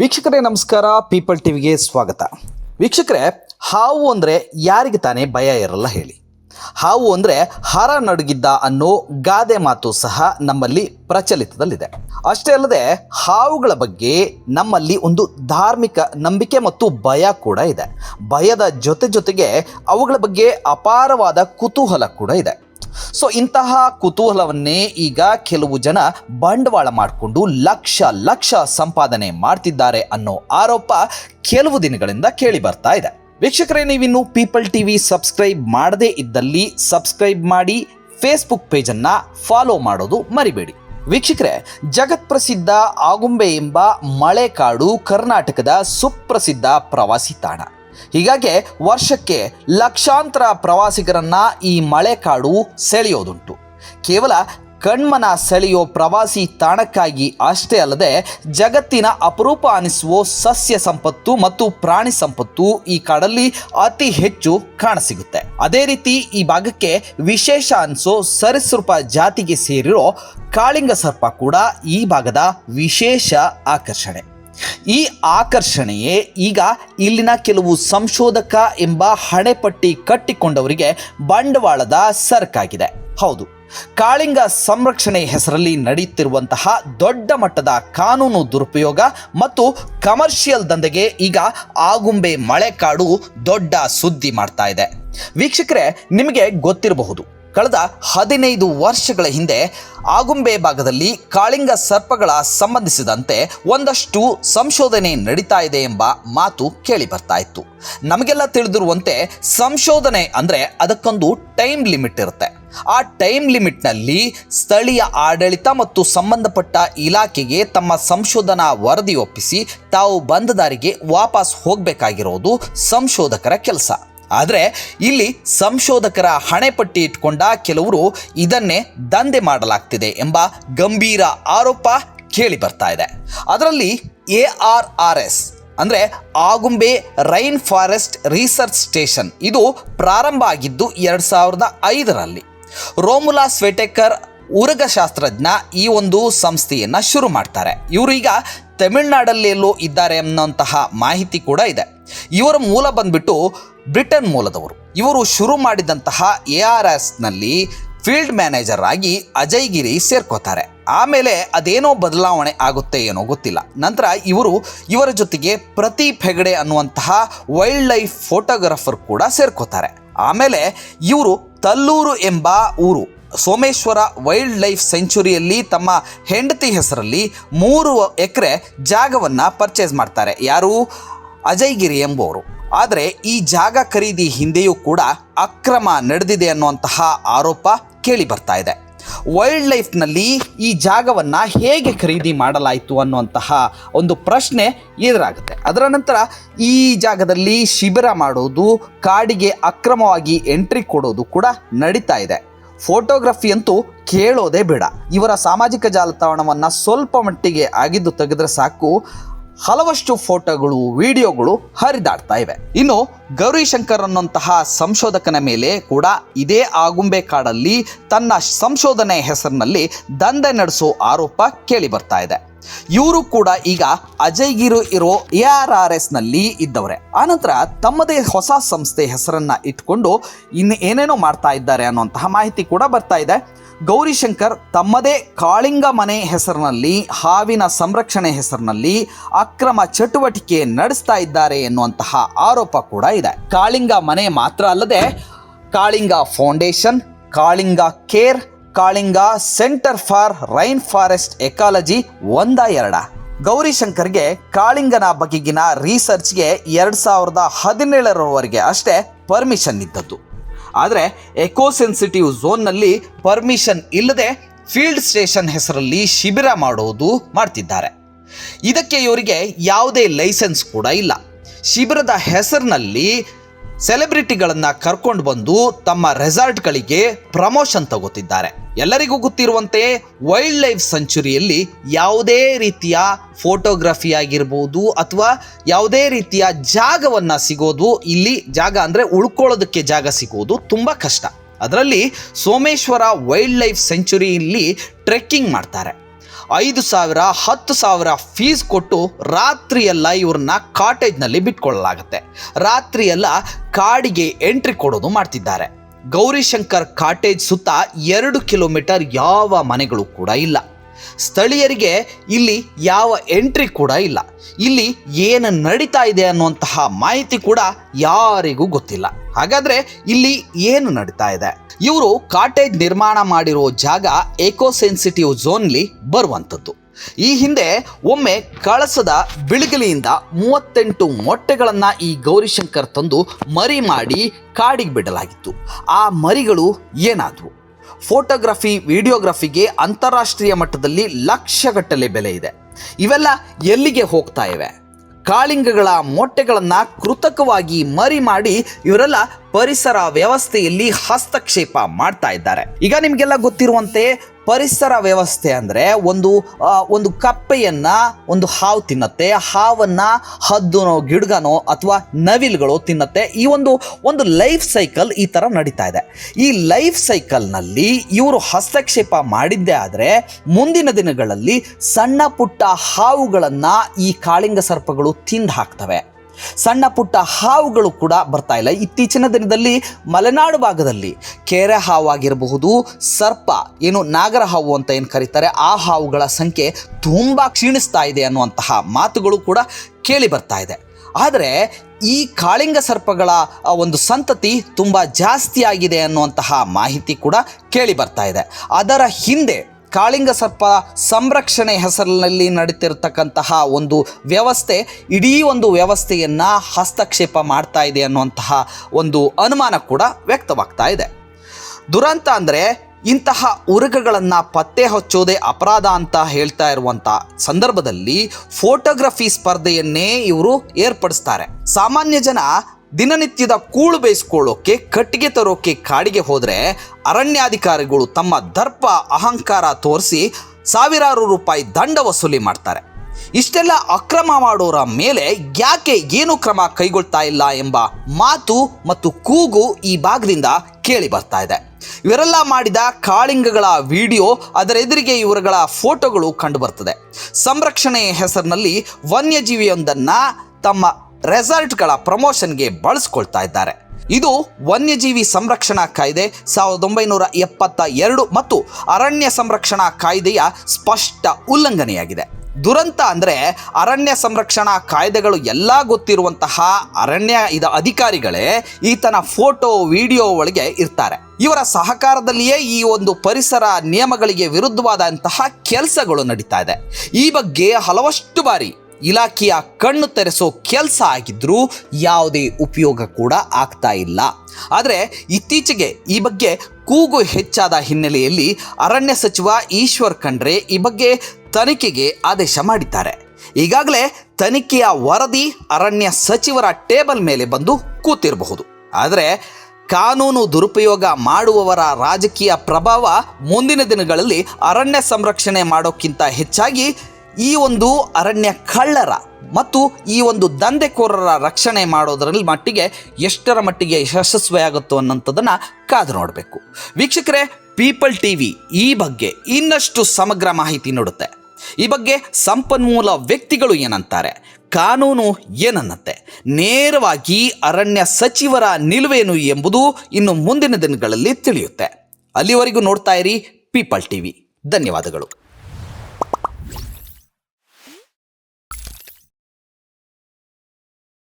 ವೀಕ್ಷಕರೇ, ನಮಸ್ಕಾರ. ಪೀಪಲ್ ಟಿವಿಗೆ ಸ್ವಾಗತ. ವೀಕ್ಷಕರೇ, ಹಾವು ಅಂದರೆ ಯಾರಿಗೆ ತಾನೇ ಭಯ ಇರಲ್ಲ ಹೇಳಿ. ಹಾವು ಅಂದರೆ ಹರ ನಡುಗಿದ್ದ ಅನ್ನೋ ಗಾದೆ ಮಾತು ಸಹ ನಮ್ಮಲ್ಲಿ ಪ್ರಚಲಿತದಲ್ಲಿದೆ. ಅಷ್ಟೇ ಅಲ್ಲದೆ, ಹಾವುಗಳ ಬಗ್ಗೆ ನಮ್ಮಲ್ಲಿ ಒಂದು ಧಾರ್ಮಿಕ ನಂಬಿಕೆ ಮತ್ತು ಭಯ ಕೂಡ ಇದೆ. ಭಯದ ಜೊತೆ ಜೊತೆಗೆ ಅವುಗಳ ಬಗ್ಗೆ ಅಪಾರವಾದ ಕುತೂಹಲ ಕೂಡ ಇದೆ. ಸೊ ಇಂತಹ ಕುತೂಹಲವನ್ನೇ ಈಗ ಕೆಲವು ಜನ ಬಂಡವಾಳ ಮಾಡಿಕೊಂಡು ಲಕ್ಷ ಲಕ್ಷ ಸಂಪಾದನೆ ಮಾಡ್ತಿದ್ದಾರೆ ಅನ್ನೋ ಆರೋಪ ಕೆಲವು ದಿನಗಳಿಂದ ಕೇಳಿ ಬರ್ತಾ ಇದೆ. ವೀಕ್ಷಕರೇ, ನೀವಿನ್ನು ಪೀಪಲ್ ಟಿವಿ ಸಬ್ಸ್ಕ್ರೈಬ್ ಮಾಡದೇ ಇದ್ದಲ್ಲಿ ಸಬ್ಸ್ಕ್ರೈಬ್ ಮಾಡಿ ಫೇಸ್ಬುಕ್ ಪೇಜನ್ನು ಫಾಲೋ ಮಾಡೋದು ಮರಿಬೇಡಿ. ವೀಕ್ಷಕರೇ, ಜಗತ್ಪ್ರಸಿದ್ಧ ಆಗುಂಬೆ ಎಂಬ ಮಳೆಕಾಡು ಕರ್ನಾಟಕದ ಸುಪ್ರಸಿದ್ಧ ಪ್ರವಾಸಿ ತಾಣ. ಹೀಗಾಗಿ ವರ್ಷಕ್ಕೆ ಲಕ್ಷಾಂತರ ಪ್ರವಾಸಿಗರನ್ನ ಈ ಮಳೆಕಾಡು ಸೆಳೆಯೋದುಂಟು. ಕೇವಲ ಕಣ್ಮನ ಸೆಳೆಯೋ ಪ್ರವಾಸಿ ತಾಣಕ್ಕಾಗಿ ಅಷ್ಟೇ ಅಲ್ಲದೆ ಜಗತ್ತಿನ ಅಪರೂಪ ಅನಿಸುವ ಸಸ್ಯ ಸಂಪತ್ತು ಮತ್ತು ಪ್ರಾಣಿ ಸಂಪತ್ತು ಈ ಕಾಡಲ್ಲಿ ಅತಿ ಹೆಚ್ಚು ಕಾಣಸಿಗುತ್ತೆ. ಅದೇ ರೀತಿ ಈ ಭಾಗಕ್ಕೆ ವಿಶೇಷ ಅನಿಸೋ ಸರಿಸೃಪ ಜಾತಿಗೆ ಸೇರಿರೋ ಕಾಳಿಂಗ ಸರ್ಪ ಕೂಡ ಈ ಭಾಗದ ವಿಶೇಷ ಆಕರ್ಷಣೆ. ಈ ಆಕರ್ಷಣೆಯೇ ಈಗ ಇಲ್ಲಿನ ಕೆಲವು ಸಂಶೋಧಕ ಎಂಬ ಹಣೆಪಟ್ಟಿ ಕಟ್ಟಿಕೊಂಡವರಿಗೆ ಬಂಡವಾಳದ ಸರ್ಕಾಗಿದೆ. ಹೌದು, ಕಾಳಿಂಗ ಸಂರಕ್ಷಣೆ ಹೆಸರಲ್ಲಿ ನಡೆಯುತ್ತಿರುವಂತಹ ದೊಡ್ಡ ಮಟ್ಟದ ಕಾನೂನು ದುರುಪಯೋಗ ಮತ್ತು ಕಮರ್ಷಿಯಲ್ ದಂಧೆಗೆ ಈಗ ಆಗುಂಬೆ ಮಳೆಕಾಡು ದೊಡ್ಡ ಸುದ್ದಿ ಮಾಡ್ತಾ ಇದೆ. ವೀಕ್ಷಕರೇ, ನಿಮಗೆ ಗೊತ್ತಿರಬಹುದು ಕಳೆದ ಹದಿನೈದು ವರ್ಷಗಳ ಹಿಂದೆ ಆಗುಂಬೆ ಭಾಗದಲ್ಲಿ ಕಾಳಿಂಗ ಸರ್ಪಗಳ ಸಂಬಂಧಿಸಿದಂತೆ ಒಂದಷ್ಟು ಸಂಶೋಧನೆ ನಡೀತಾ ಇದೆ ಎಂಬ ಮಾತು ಕೇಳಿ ಬರ್ತಾ ಇತ್ತು. ನಮಗೆಲ್ಲ ತಿಳಿದಿರುವಂತೆ ಸಂಶೋಧನೆ ಅಂದರೆ ಅದಕ್ಕೊಂದು ಟೈಮ್ ಲಿಮಿಟ್ ಇರುತ್ತೆ. ಆ ಟೈಮ್ ಲಿಮಿಟ್ನಲ್ಲಿ ಸ್ಥಳೀಯ ಆಡಳಿತ ಮತ್ತು ಸಂಬಂಧಪಟ್ಟ ಇಲಾಖೆಗೆ ತಮ್ಮ ಸಂಶೋಧನಾ ವರದಿ ಒಪ್ಪಿಸಿ ತಾವು ಬಂದದಾರಿಗೆ ವಾಪಸ್ ಹೋಗಬೇಕಾಗಿರೋದು ಸಂಶೋಧಕರ ಕೆಲಸ. ಆದರೆ ಇಲ್ಲಿ ಸಂಶೋಧಕರ ಹಣೆಪಟ್ಟಿ ಇಟ್ಕೊಂಡ ಕೆಲವರು ಇದನ್ನೇ ದಂಧೆ ಮಾಡಲಾಗ್ತಿದೆ ಎಂಬ ಗಂಭೀರ ಆರೋಪ ಕೇಳಿ ಬರ್ತಾ ಇದೆ. ಅದರಲ್ಲಿ ಎ ಆರ್ ಆರ್ ಎಸ್ ಅಂದರೆ Agumbe rain forest research station. ಇದು ಪ್ರಾರಂಭ ಆಗಿದ್ದು ಎರಡು ಸಾವಿರದ ಐದರಲ್ಲಿ. ರೋಮುಲಾ ಸ್ವೆಟೆಕರ್, ಉರಗಶಾಸ್ತ್ರಜ್ಞ ಈ ಒಂದು ಸಂಸ್ಥೆಯನ್ನು ಶುರು ಮಾಡ್ತಾರೆ. ಇವರು ಈಗ ತಮಿಳುನಾಡಲ್ಲಿ ಎಲ್ಲೋ ಇದ್ದಾರೆ ಅನ್ನೋಂತಹ ಮಾಹಿತಿ ಕೂಡ ಇದೆ. ಇವರ ಮೂಲ ಬಂದ್ಬಿಟ್ಟು ಬ್ರಿಟನ್ ಮೂಲದವರು. ಇವರು ಶುರು ಮಾಡಿದಂತಹ ಎ ಆರ್ ಎಸ್ನಲ್ಲಿ ಫೀಲ್ಡ್ ಮ್ಯಾನೇಜರ್ ಆಗಿ ಅಜಯ್ ಗಿರಿ ಸೇರ್ಕೋತಾರೆ. ಆಮೇಲೆ ಅದೇನೋ ಬದಲಾವಣೆ ಆಗುತ್ತೆ ಏನೋ ಗೊತ್ತಿಲ್ಲ. ನಂತರ ಇವರು ಇವರ ಜೊತೆಗೆ ಪ್ರತೀಪ್ ಹೆಗಡೆ ಅನ್ನುವಂತಹ ವೈಲ್ಡ್ ಲೈಫ್ ಫೋಟೋಗ್ರಾಫರ್ ಕೂಡ ಸೇರ್ಕೋತಾರೆ. ಆಮೇಲೆ ಇವರು ತಲ್ಲೂರು ಎಂಬ ಊರು ಸೋಮೇಶ್ವರ ವೈಲ್ಡ್ ಲೈಫ್ ಸೆಂಚುರಿಯಲ್ಲಿ ತಮ್ಮ ಹೆಂಡತಿ ಹೆಸರಲ್ಲಿ ಮೂರು ಎಕರೆ ಜಾಗವನ್ನು ಪರ್ಚೇಸ್ ಮಾಡ್ತಾರೆ. ಯಾರು? ಅಜಯ್ ಗಿರಿ ಎಂಬುವರು. ಆದರೆ ಈ ಜಾಗ ಖರೀದಿ ಹಿಂದೆಯೂ ಕೂಡ ಅಕ್ರಮ ನಡೆದಿದೆ ಅನ್ನುವಂತಹ ಆರೋಪ ಕೇಳಿ ಬರ್ತಾ ಇದೆ. ವೈಲ್ಡ್ ಲೈಫ್ನಲ್ಲಿ ಈ ಜಾಗವನ್ನು ಹೇಗೆ ಖರೀದಿ ಮಾಡಲಾಯಿತು ಅನ್ನುವಂತಹ ಒಂದು ಪ್ರಶ್ನೆ ಎದುರಾಗುತ್ತೆ. ಅದರ ನಂತರ ಈ ಜಾಗದಲ್ಲಿ ಶಿಬಿರ ಮಾಡೋದು, ಕಾಡಿಗೆ ಅಕ್ರಮವಾಗಿ ಎಂಟ್ರಿ ಕೊಡೋದು ಕೂಡ ನಡೀತಾ ಇದೆ. ಫೋಟೋಗ್ರಫಿ ಅಂತೂ ಕೇಳೋದೇ ಬೇಡ. ಇವರ ಸಾಮಾಜಿಕ ಜಾಲತಾಣವನ್ನು ಸ್ವಲ್ಪ ಮಟ್ಟಿಗೆ ಆಗಿದ್ದು ತೆಗೆದ್ರೆ ಸಾಕು. ಹಲವಷ್ಟು ಫೋಟೋಗಳು, ವಿಡಿಯೋಗಳು ಹರಿದಾಡ್ತಾ ಇವೆ. ಇನ್ನು ಗೌರಿಶಂಕರ್ ಅನ್ನುವಂತಹ ಸಂಶೋಧಕನ ಮೇಲೆ ಕೂಡ ಇದೇ ಆಗುಂಬೆ ಕಾಡಲ್ಲಿ ತನ್ನ ಸಂಶೋಧನೆ ಹೆಸರಿನಲ್ಲಿ ದಂಧೆ ನಡೆಸೋ ಆರೋಪ ಕೇಳಿ ಬರ್ತಾ ಇದೆ. ಇವರು ಕೂಡ ಈಗ ಅಜಯ್ ಗಿರು ಇರೋ ಎ ಆರ್ ಆರ್ ಎಸ್ನಲ್ಲಿ ಇದ್ದವರೇ. ಆನಂತರ ತಮ್ಮದೇ ಹೊಸ ಸಂಸ್ಥೆ ಹೆಸರನ್ನ ಇಟ್ಕೊಂಡು ಇನ್ನು ಏನೇನೋ ಮಾಡ್ತಾ ಇದ್ದಾರೆ ಅನ್ನುವಂತಹ ಮಾಹಿತಿ ಕೂಡ ಬರ್ತಾ ಇದೆ. ಗೌರಿಶಂಕರ್ ತಮ್ಮದೇ ಕಾಳಿಂಗ ಮನೆ ಹೆಸರಿನಲ್ಲಿ, ಹಾವಿನ ಸಂರಕ್ಷಣೆ ಹೆಸರಿನಲ್ಲಿ ಅಕ್ರಮ ಚಟುವಟಿಕೆ ನಡೆಸ್ತಾ ಇದ್ದಾರೆ ಎನ್ನುವಂತಹ ಆರೋಪ ಕೂಡ ಇದೆ. ಕಾಳಿಂಗ ಮನೆ ಮಾತ್ರ ಅಲ್ಲದೆ Kalinga foundation, Kalinga care Kalinga centre for rain forest ecology ಒಂದ ಎರಡ. ಗೌರಿಶಂಕರ್ಗೆ ಕಾಳಿಂಗನ ಬಗೆಗಿನ ರಿಸರ್ಚ್ಗೆ ಎರಡು ಸಾವಿರದ ಹದಿನೇಳರವರೆಗೆ ಅಷ್ಟೇ ಪರ್ಮಿಷನ್ ಇದ್ದದ್ದು. ಆದರೆ ಎಕೋಸೆನ್ಸಿಟಿವ್ ಝೋನ್ನಲ್ಲಿ ಪರ್ಮಿಷನ್ ಇಲ್ಲದೆ ಫೀಲ್ಡ್ ಸ್ಟೇಷನ್ ಹೆಸರಲ್ಲಿ ಶಿಬಿರ ಮಾಡುವುದು ಮಾಡ್ತಿದ್ದಾರೆ. ಇದಕ್ಕೆ ಇವರಿಗೆ ಯಾವುದೇ ಲೈಸೆನ್ಸ್ ಕೂಡ ಇಲ್ಲ. ಶಿಬಿರದ ಹೆಸರಿನಲ್ಲಿ ಸೆಲೆಬ್ರಿಟಿಗಳನ್ನು ಕರ್ಕೊಂಡು ಬಂದು ತಮ್ಮ ರೆಸಾರ್ಟ್ಗಳಿಗೆ ಪ್ರಮೋಷನ್ ತಗೋತಿದ್ದಾರೆ. ಎಲ್ಲರಿಗೂ ಗೊತ್ತಿರುವಂತೆ ವೈಲ್ಡ್ ಲೈಫ್ ಸೆಂಚುರಿಯಲ್ಲಿ ಯಾವುದೇ ರೀತಿಯ ಫೋಟೋಗ್ರಫಿ ಆಗಿರ್ಬೋದು ಅಥವಾ ಯಾವುದೇ ರೀತಿಯ ಜಾಗವನ್ನು ಸಿಗೋದು ಇಲ್ಲಿ ಜಾಗ ಅಂದರೆ ಉಳ್ಕೊಳ್ಳೋದಕ್ಕೆ ಜಾಗ ಸಿಗೋದು ತುಂಬ ಕಷ್ಟ. ಅದರಲ್ಲಿ ಸೋಮೇಶ್ವರ ವೈಲ್ಡ್ ಲೈಫ್ ಸೆಂಚುರಿಯಲ್ಲಿ ಟ್ರೆಕ್ಕಿಂಗ್ ಮಾಡ್ತಾರೆ. ಐದು ಸಾವಿರ, ಹತ್ತು ಸಾವಿರ ಫೀಸ್ ಕೊಟ್ಟು ರಾತ್ರಿಯೆಲ್ಲ ಇವ್ರನ್ನ ಕಾಟೇಜ್ನಲ್ಲಿ ಬಿಟ್ಕೊಳ್ಳಲಾಗುತ್ತೆ. ರಾತ್ರಿಯೆಲ್ಲ ಕಾಡಿಗೆ ಎಂಟ್ರಿ ಕೊಡೋದು ಮಾಡ್ತಿದ್ದಾರೆ. ಗೌರಿಶಂಕರ್ ಕಾಟೇಜ್ ಸುತ್ತ ಎರಡು ಕಿಲೋಮೀಟರ್ ಯಾವ ಮನೆಗಳು ಕೂಡ ಇಲ್ಲ. ಸ್ಥಳೀಯರಿಗೆ ಇಲ್ಲಿ ಯಾವ ಎಂಟ್ರಿ ಕೂಡ ಇಲ್ಲ. ಇಲ್ಲಿ ಏನು ನಡೀತಾ ಇದೆ ಅನ್ನುವಂತಹ ಮಾಹಿತಿ ಕೂಡ ಯಾರಿಗೂ ಗೊತ್ತಿಲ್ಲ. ಹಾಗಾದ್ರೆ ಇಲ್ಲಿ ಏನು ನಡೀತಾ ಇದೆ? ಇವರು ಕಾಟೇಜ್ ನಿರ್ಮಾಣ ಮಾಡಿರೋ ಜಾಗ ಎಕೋ ಸೆನ್ಸಿಟಿವ್ ಝೋನ್ಲಿ ಬರುವಂಥದ್ದು. ಈ ಹಿಂದೆ ಒಮ್ಮೆ ಕಳಸದ ಬಿಳಿಗಲಿಯಿಂದ ಮೂವತ್ತೆಂಟು ಮೊಟ್ಟೆಗಳನ್ನು ಈ ಗೌರಿಶಂಕರ್ ತಂದು ಮರಿ ಮಾಡಿ ಕಾಡಿಗೆ ಬಿಡಲಾಗಿತ್ತು. ಆ ಮರಿಗಳು ಏನಾದವು? ಫೋಟೋಗ್ರಫಿ ವಿಡಿಯೋಗ್ರಫಿಗೆ ಅಂತಾರಾಷ್ಟ್ರೀಯ ಮಟ್ಟದಲ್ಲಿ ಲಕ್ಷಗಟ್ಟಲೆ ಬೆಲೆ ಇದೆ. ಇವೆಲ್ಲ ಎಲ್ಲಿಗೆ ಹೋಗ್ತಾ ಇವೆ? ಕಾಳಿಂಗಗಳ ಮೊಟ್ಟೆಗಳನ್ನು ಕೃತಕವಾಗಿ ಮರಿ ಮಾಡಿ ಇವರೆಲ್ಲ ಪರಿಸರ ವ್ಯವಸ್ಥೆಯಲ್ಲಿ ಹಸ್ತಕ್ಷೇಪ ಮಾಡ್ತಾ ಇದ್ದಾರೆ. ಈಗ ನಿಮಗೆಲ್ಲ ಗೊತ್ತಿರುವಂತೆ ಪರಿಸರ ವ್ಯವಸ್ಥೆ ಅಂದರೆ ಒಂದು ಒಂದು ಕಪ್ಪೆಯನ್ನು ಒಂದು ಹಾವು ತಿನ್ನತ್ತೆ ಹಾವನ್ನು ಹದ್ದುನೋ, ಗಿಡ್ಗನೋ ಅಥವಾ ನವಿಲುಗಳು ತಿನ್ನತ್ತೆ. ಈ ಒಂದು ಒಂದು ಲೈಫ್ ಸೈಕಲ್ ಈ ಥರ ನಡೀತಾ ಇದೆ. ಈ ಲೈಫ್ ಸೈಕಲ್ನಲ್ಲಿ ಇವರು ಹಸ್ತಕ್ಷೇಪ ಮಾಡಿದ್ದೇ ಆದರೆ ಮುಂದಿನ ದಿನಗಳಲ್ಲಿ ಸಣ್ಣ ಪುಟ್ಟ ಹಾವುಗಳನ್ನು ಈ ಕಾಳಿಂಗ ಸರ್ಪಗಳು ತಿಂದು ಹಾಕ್ತವೆ. ಸಣ್ಣ ಪುಟ್ಟ ಹಾವುಗಳು ಕೂಡ ಬರ್ತಾ ಇಲ್ಲ. ಇತ್ತೀಚಿನ ದಿನದಲ್ಲಿ ಮಲೆನಾಡು ಭಾಗದಲ್ಲಿ ಕೆರೆ ಹಾವಾಗಿರಬಹುದು, ಸರ್ಪ, ಏನು ನಾಗರ ಹಾವು ಅಂತ ಏನು ಕರೀತಾರೆ, ಆ ಹಾವುಗಳ ಸಂಖ್ಯೆ ತುಂಬ ಕ್ಷೀಣಿಸ್ತಾ ಇದೆ ಅನ್ನುವಂತಹ ಮಾತುಗಳು ಕೂಡ ಕೇಳಿ ಬರ್ತಾ ಇದೆ. ಆದರೆ ಈ ಕಾಳಿಂಗ ಸರ್ಪಗಳ ಒಂದು ಸಂತತಿ ತುಂಬ ಜಾಸ್ತಿ ಆಗಿದೆ ಅನ್ನುವಂತಹ ಮಾಹಿತಿ ಕೂಡ ಕೇಳಿ ಬರ್ತಾ ಇದೆ. ಅದರ ಹಿಂದೆ ಕಾಳಿಂಗ ಸರ್ಪ ಸಂರಕ್ಷಣೆ ಹೆಸರಿನಲ್ಲಿ ನಡೀತಿರ್ತಕ್ಕಂತಹ ಒಂದು ವ್ಯವಸ್ಥೆ, ಇಡೀ ಒಂದು ವ್ಯವಸ್ಥೆಯನ್ನು ಹಸ್ತಕ್ಷೇಪ ಮಾಡ್ತಾ ಇದೆ ಅನ್ನುವಂತಹ ಒಂದು ಅನುಮಾನ ಕೂಡ ವ್ಯಕ್ತವಾಗ್ತಾ ಇದೆ. ದುರಂತ ಅಂದರೆ ಇಂತಹ ಉರುಗಗಳನ್ನು ಪತ್ತೆ ಹಚ್ಚೋದೇ ಅಪರಾಧ ಅಂತ ಹೇಳ್ತಾ ಇರುವಂಥ ಸಂದರ್ಭದಲ್ಲಿ ಫೋಟೋಗ್ರಫಿ ಸ್ಪರ್ಧೆಯನ್ನೇ ಇವರು ಏರ್ಪಡಿಸ್ತಾರೆ. ಸಾಮಾನ್ಯ ಜನ ದಿನನಿತ್ಯದ ಕೂಳು ಬೇಯಿಸ್ಕೊಳ್ಳೋಕೆ, ಕಟ್ಟಿಗೆ ತರೋಕೆ, ಕಾಡಿಗೆ ಹೋದರೆ ಅರಣ್ಯಾಧಿಕಾರಿಗಳು ತಮ್ಮ ದರ್ಪ, ಅಹಂಕಾರ ತೋರಿಸಿ ಸಾವಿರಾರು ರೂಪಾಯಿ ದಂಡ ವಸೂಲಿ ಮಾಡ್ತಾರೆ. ಇಷ್ಟೆಲ್ಲ ಅಕ್ರಮ ಮಾಡೋರ ಮೇಲೆ ಯಾಕೆ ಏನು ಕ್ರಮ ಕೈಗೊಳ್ತಾ ಇಲ್ಲ ಎಂಬ ಮಾತು ಮತ್ತು ಕೂಗು ಈ ಭಾಗದಿಂದ ಕೇಳಿ ಬರ್ತಾ ಇದೆ. ಇವರೆಲ್ಲ ಮಾಡಿದ ಕಾಳಿಂಗಗಳ ವಿಡಿಯೋ, ಅದರ ಎದುರಿಗೆ ಇವರುಗಳ ಫೋಟೋಗಳು ಕಂಡು ಬರ್ತದೆ. ಸಂರಕ್ಷಣೆ ಹೆಸರಿನಲ್ಲಿ ವನ್ಯಜೀವಿಯೊಂದನ್ನು ತಮ್ಮ ರೆಸಾರ್ಟ್ಗಳ ಪ್ರಮೋಷನ್ಗೆ ಬಳಸ್ಕೊಳ್ತಾ ಇದ್ದಾರೆ. ಇದು ವನ್ಯಜೀವಿ ಸಂರಕ್ಷಣಾ ಕಾಯ್ದೆ ಸಾವಿರದ ಒಂಬೈನೂರ ಎಪ್ಪತ್ತ ಎರಡು ಮತ್ತು ಅರಣ್ಯ ಸಂರಕ್ಷಣಾ ಕಾಯ್ದೆಯ ಸ್ಪಷ್ಟ ಉಲ್ಲಂಘನೆಯಾಗಿದೆ. ದುರಂತ ಅಂದರೆ ಅರಣ್ಯ ಸಂರಕ್ಷಣಾ ಕಾಯ್ದೆಗಳು ಎಲ್ಲ ಗೊತ್ತಿರುವಂತಹ ಅರಣ್ಯ ಇದ ಅಧಿಕಾರಿಗಳೇ ಈತನ ಫೋಟೋ, ವಿಡಿಯೋ ಒಳಗೆ ಇರ್ತಾರೆ. ಇವರ ಸಹಕಾರದಲ್ಲಿಯೇ ಈ ಒಂದು ಪರಿಸರ ನಿಯಮಗಳಿಗೆ ವಿರುದ್ಧವಾದಂತಹ ಕೆಲಸಗಳು ನಡೀತಾ ಇದೆ. ಈ ಬಗ್ಗೆ ಹಲವಷ್ಟು ಬಾರಿ ಇಲಾಖೆಯ ಕಣ್ಣು ತೆರೆಸೋ ಕೆಲಸ ಆಗಿದ್ದರೂ ಯಾವುದೇ ಉಪಯೋಗ ಕೂಡ ಆಗ್ತಾ ಇಲ್ಲ. ಆದರೆ ಇತ್ತೀಚೆಗೆ ಈ ಬಗ್ಗೆ ಕೂಗು ಹೆಚ್ಚಾದ ಹಿನ್ನೆಲೆಯಲ್ಲಿ ಅರಣ್ಯ ಸಚಿವ ಈಶ್ವರ್ ಖಂಡ್ರೆ ಈ ಬಗ್ಗೆ ತನಿಖೆಗೆ ಆದೇಶ ಮಾಡಿದ್ದಾರೆ. ಈಗಾಗಲೇ ತನಿಖೆಯ ವರದಿ ಅರಣ್ಯ ಸಚಿವರ ಟೇಬಲ್ ಮೇಲೆ ಬಂದು ಕೂತಿರಬಹುದು. ಆದರೆ ಕಾನೂನು ದುರುಪಯೋಗ ಮಾಡುವವರ ರಾಜಕೀಯ ಪ್ರಭಾವ ಮುಂದಿನ ದಿನಗಳಲ್ಲಿ ಅರಣ್ಯ ಸಂರಕ್ಷಣೆ ಮಾಡೋಕ್ಕಿಂತ ಹೆಚ್ಚಾಗಿ ಈ ಒಂದು ಅರಣ್ಯ ಕಳ್ಳರ ಮತ್ತು ಈ ಒಂದು ದಂಧೆಕೋರರ ರಕ್ಷಣೆ ಮಾಡೋದರಲ್ಲಿ ಮಟ್ಟಿಗೆ ಎಷ್ಟರ ಮಟ್ಟಿಗೆ ಯಶಸ್ವಿಯಾಗುತ್ತೋ ಅನ್ನೋಂಥದ್ದನ್ನು ಕಾದು ನೋಡಬೇಕು. ವೀಕ್ಷಕರೇ, ಪೀಪಲ್ ಟಿ ವಿ ಈ ಬಗ್ಗೆ ಇನ್ನಷ್ಟು ಸಮಗ್ರ ಮಾಹಿತಿ ನೀಡುತ್ತೆ. ಈ ಬಗ್ಗೆ ಸಂಪನ್ಮೂಲ ವ್ಯಕ್ತಿಗಳು ಏನಂತಾರೆ, ಕಾನೂನು ಏನನ್ನತ್ತೆ, ನೇರವಾಗಿ ಅರಣ್ಯ ಸಚಿವರ ನಿಲುವೇನು ಎಂಬುದು ಇನ್ನು ಮುಂದಿನ ದಿನಗಳಲ್ಲಿ ತಿಳಿಯುತ್ತೆ. ಅಲ್ಲಿವರೆಗೂ ನೋಡ್ತಾ ಇರಿ ಪೀಪಲ್ ಟಿವಿ. ಧನ್ಯವಾದಗಳು.